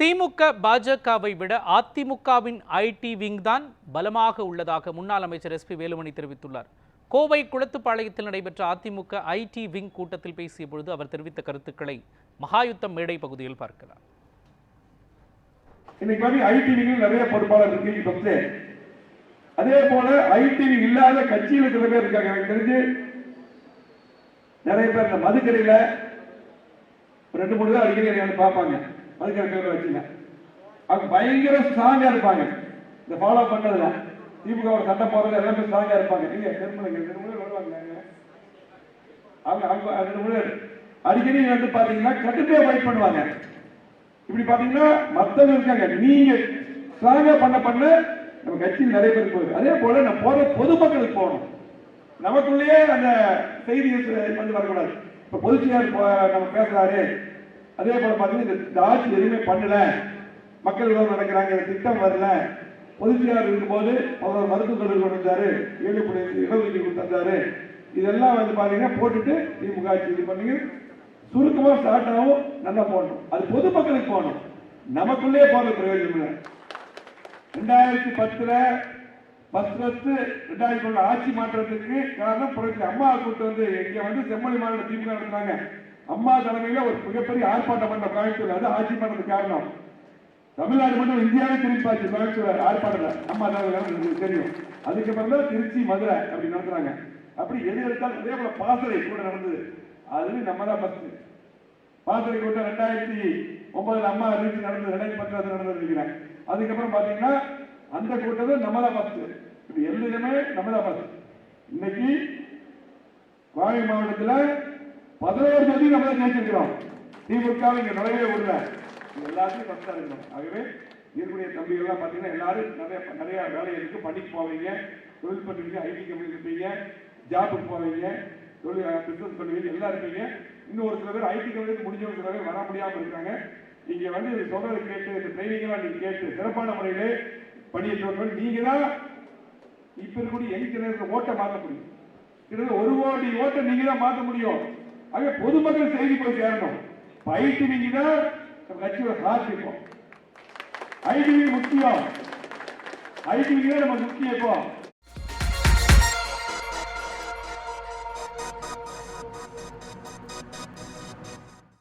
திமுக பாஜகவை விட அதிமுகவின் ஐடி விங் தான் பலமாக உள்ளதாக முன்னாள் அமைச்சர் எஸ் பி வேலுமணி தெரிவித்துள்ளார். கோவை குளத்துப்பாளையத்தில் நடைபெற்ற அதிமுக ஐடி விங் கூட்டத்தில் பேசிய பொழுது அவர் தெரிவித்த கருத்துக்களை மகாயுத்தம் மேடை பகுதியில் பார்க்கலாம். இன்னைக்கு வந்து ஐடிவிகள் நிறைய பொறுப்பாளர் இருக்கு. அதே போல ஐடி விங் இல்லாத கட்சியில் சில பேர் இருக்காங்க. எனக்கு தெரிஞ்சு நிறைய பேர் இந்த ரெண்டு மூணு தான் அடிக்கடி பார்ப்பாங்க. மதுக்கடை பேர் வச்சுங்க. அவங்க பயங்கர ஸ்ட்ராங்கா இருப்பாங்க. இந்த ஃபாலோ பண்றதுல. திமுக ஒரு சண்டை போடுறது எல்லாமே ஸ்ட்ராங்கா இருப்பாங்க. நீங்க திருமணங்க ரெண்டு வருவாங்க. அவங்க அவங்க ரெண்டு மூணு அடிக்கடி வந்து பாத்தீங்கன்னா கடுமையா ஃபைட் பண்ணுவாங்க. இப்படி பாத்தீங்கன்னா மத்தவங்க இருக்காங்க. நீங்க ஸ்ட்ராங்கா பண்ண பண்ண நம்ம கட்சியில் நிறைய பேர் போகுது. அதே போல நம்ம போற பொதுமக்களுக்கு போகணும். நமக்குள்ளேயே அந்த செய்தி வந்து வரக்கூடாது. இப்போ பொதுச்செயலாளர் நம்ம பேசுறாரு. அதே போல பார்த்தீங்கன்னா இந்த- ஆட்சி எதுவுமே பண்ணல. மக்கள் விரோதம் நடக்கிறாங்க இந்த திட்டம் வரல. பொதுச்செயலாளர் இருக்கும்போது அவர் மருத்துவ கல்லூரி கொண்டு வந்தாரு. ஏழு புள்ளி இடஒதுக்கீடு கொண்டு தந்தாரு. இதெல்லாம் வந்து பார்த்தீங்கன்னா போட்டுட்டு திமுக ஆட்சி இது பண்ணி சுருக்கமாக ஸ்டார்ட் ஆகும் நல்லா போடணும். அது பொதுமக்களுக்கு போகணும் நமக்குள்ளே போகிற பிரயோஜனம் இல்லை. ரெண்டாயிரத்தி பத்துல பத்து பத்து ரெண்டாயிரத்தி ஒண்ணு ஆட்சி மாற்றத்துக்கு காரணம் புரட்சி அம்மா கூட்டு வந்து இங்கே வந்து செம்மொழி மாநில திமுக நடத்தினாங்க. அம்மா தலைமையில ஒரு மிகப்பெரிய ஆர்ப்பாட்டம் பண்ண கோயம்புத்தூர் அது ஆட்சி பண்ணதுக்கு காரணம். தமிழ்நாடு மட்டும் இந்தியாவே திரும்பி பார்த்து கோயம்புத்தூர் ஆர்ப்பாட்டம் அம்மா தலைமையில தெரியும். அதுக்கப்புறம் தான் திருச்சி மதுரை அப்படி நடத்துறாங்க. அப்படி எது எடுத்தாலும் அதே போல பாசறை கூட நடந்தது. அது நம்ம தான் ஃபர்ஸ்ட் பாசறை கூட்டம் ரெண்டாயிரத்தி ஒன்பதுல அம்மா அறிவிச்சு நடந்தது ரெண்டாயிரத்தி பத்துல நடந்தது நினைக்கிறேன். அதுக்கப்புறம் பாத்தீங்கன்னா அந்த கூட்டத்தை நம்ம தான் ஃபர்ஸ்ட் இப்படி எல்லாமே நம்ம தான் ஃபர்ஸ்ட் இன்னைக்கு கோவை மாவட்டத்தில் பதினோரு தொகுதி நம்ம தான் ஜெயிச்சிருக்கிறோம். திமுக இங்க நுழையவே விடல எல்லாத்தையும் பத்தா இருக்கணும். ஆகவே இருக்கக்கூடிய தம்பிகள்லாம் பாத்தீங்கன்னா எல்லாரும் நிறைய நிறைய வேலை இருக்கு. பணிக்கு போவீங்க. தொழில் பண்ணுவீங்க ஐடி கம்பெனி இருப்பீங்க. ஜாபுக்கு போவீங்க. தொழில் பிசினஸ் பண்ணுவீங்க. எல்லாம் இருப்பீங்க. இன்னும் ஒரு சில பேர் ஐடி கம்பெனிக்கு முடிஞ்சவங்க சில பேர் வர முடியாம இருக்காங்க. நீங்க வந்து இது சொல்றதை கேட்டு இந்த ட்ரைனிங் எல்லாம் நீங்க கேட்டு சிறப்பான முறையிலே பணியேற்றவர்கள் நீங்க தான் இப்ப இருக்கக்கூடிய எங்க நேரத்தில் ஓட்டை மாற்ற முடியும். கிட்டத்தட்ட ஒரு கோடி ஓட்டை நீங்க தான் மாற்ற முடியும். ஆக பொதுமக்கள் செய்தி போய் சேரணும். பயிற்சி நீங்க தான் நம்ம கட்சியோட ஹார்ட் இருக்கும் ஐடி முக்கியம். ஐடி தான் நம்ம முக்கியம் இப்போ